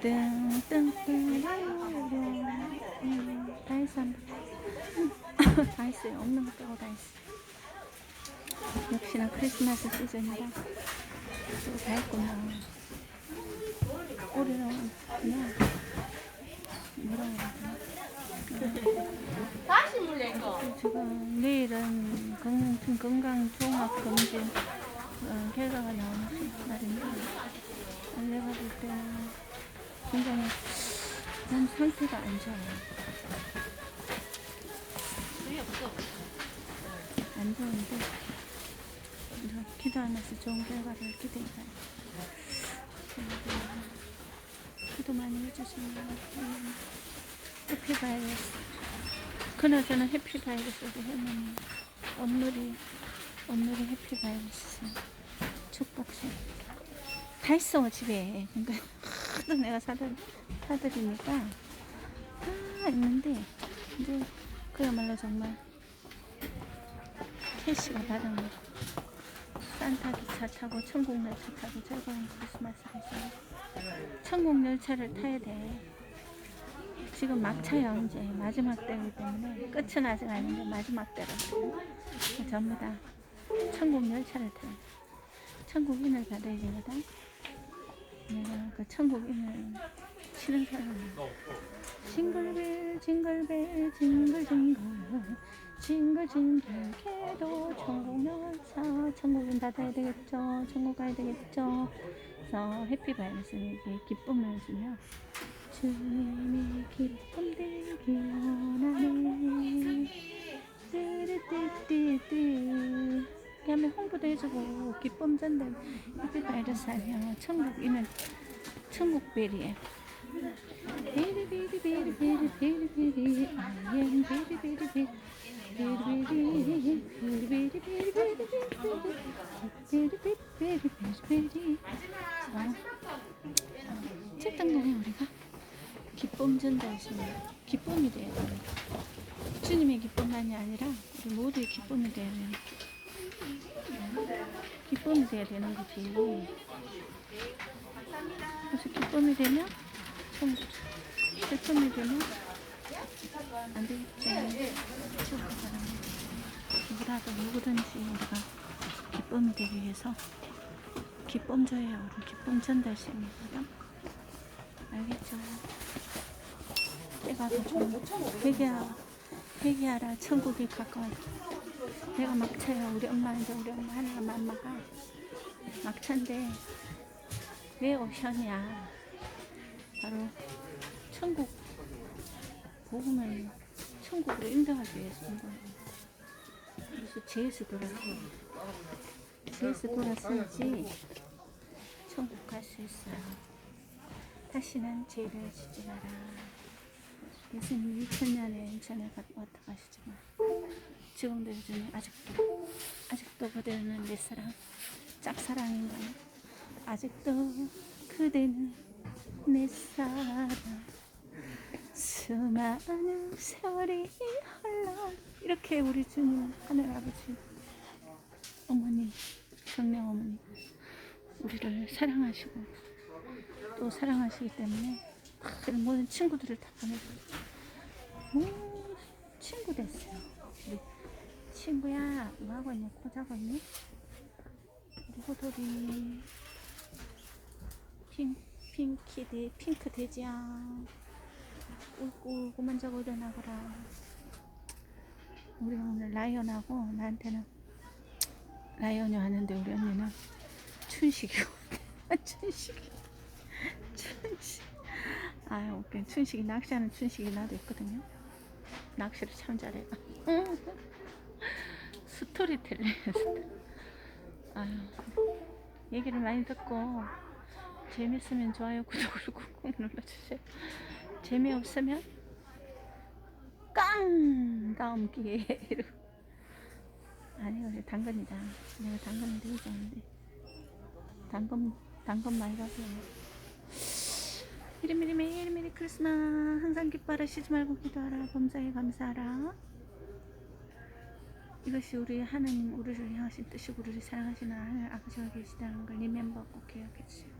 뜨든 뜬뜬 다 했어. 다 했어요 없는 거 빼고 다 했어 역시나 크리스마스 시즌이라 또다 했구나 올해는 그냥 뭐라 그래야 되나 다시 물려 이거. 지금 내일은 건, 건강 종합 검진 어, 결과가 나오는 날인데 내가 볼 때 굉장히 난 상태가 안 좋아요. 안 좋은데 기도하면서 좋은 결과를 기대해봐요. 기도 많이 해주시면 음, 해피바이러스. 그나저나 해피바이러스를 해놓으면 온누리 온누리 해피바이러스. 축복해. 다 있어 집에. 그러니까 하도 내가 사다, 사드리니까 다 있는데 이제 그야말로 정말 캐시가 받은 거. 산타 기 차 타고 천국 열차 타고 즐거운 크리스마스를 해서 천국 열차를 타야 돼. 지금 막차요 이제. 마지막 때이기 때문에 끝은 아직 아닌데 마지막 때라서. 전부 다 천국 열차를 타요 천국인을 받아야 되거든 내가 그 천국인을 치는 사람이야 징글벨 징글벨 징글징글. 징글징글 개도 천국 열차 천국인 받아야 되겠죠. 천국 가야 되겠죠. 그래서 해피바이러스 이게 기쁨을 주며 주님의 기쁨 되기 원하네. 뚜루뚜뚜뚜 그다음에 홍보도 해주고 기쁨 전달 이게 바이러스아니야 천국 이는 천국베리에 베리 베리 베리 베리 베리 베리 아이엠 베리 베리 베리 베리베리 우리가 기쁨 전달심을 기쁨이 돼야 돼요. 주님의 기쁨만이 아니라 우리 모두의 기쁨이 돼야 돼요. 기쁨이 돼야 되는 거지. 그래서 기쁨이 되면 좀 슬픔이 되면 안 되겠지. 누구라도 누구든지 우리가 기쁨이 되기 위해서 기쁨 줘야 우리 기쁨 전달심이거든. 알겠죠? 때가 좀 회개하, 회개하라 천국이 가까워. 내가 막차야 우리 엄마 이제 우리 엄마 하나가 맘마가 막차인데 왜 옵션이야? 바로 천국 복음을 천국으로 인도하기 위해서 온 거예요. 그래서 제수 돌아서 제수 돌았어야지 천국 갈 수 있어요. 다시는 죄를 지지 마라. 예수님 2000년에 전에 가- 왔다 가시지만 지금도 요즘에 아직도 아직도 그대는 내 사랑 짝사랑인가 아직도 그대는 내 사랑. 수많은 세월이 흘러 이렇게 우리 주님 하늘 아버지 어머니 성령 어머니 우리를 사랑하시고 또 사랑하시기 때문에 그런 모든 친구들을 다 보내고 오, 친구 됐어요 친구야 뭐 하고 있니? 코 자고 있니? 우리 호돌이? 핑, 핑키디 핑크 돼지야. 울고 울고만 자고 일어나거라. 우리 오늘 라이언하고 나한테는 라이언이 왔는데 우리 언니는 춘식이고. 춘식이. 춘식. 아유 웃겨. 춘식이 낚시하는 춘식이 나도 있거든요. 낚시를 참 잘해 스토리텔링 아유 얘기를 많이 듣고 재밌으면 좋아요 구독을 꾹꾹 눌러주세요. 재미없으면 깡! 다음 기회로 아니 우리 당근이다. 내가 당근을 되게 좋아하는데. 당근 당근 많이 가세요 미리미리 메리 메리 크리스마스. 항상 기뻐하라. 쉬지 말고 기도하라. 범사에 감사하라 이것이 우리 하나님 우리를 향하신 뜻이고 우리를 사랑하시는 아버지가 계시다는 걸 리멤버 꼭 기억해 주세요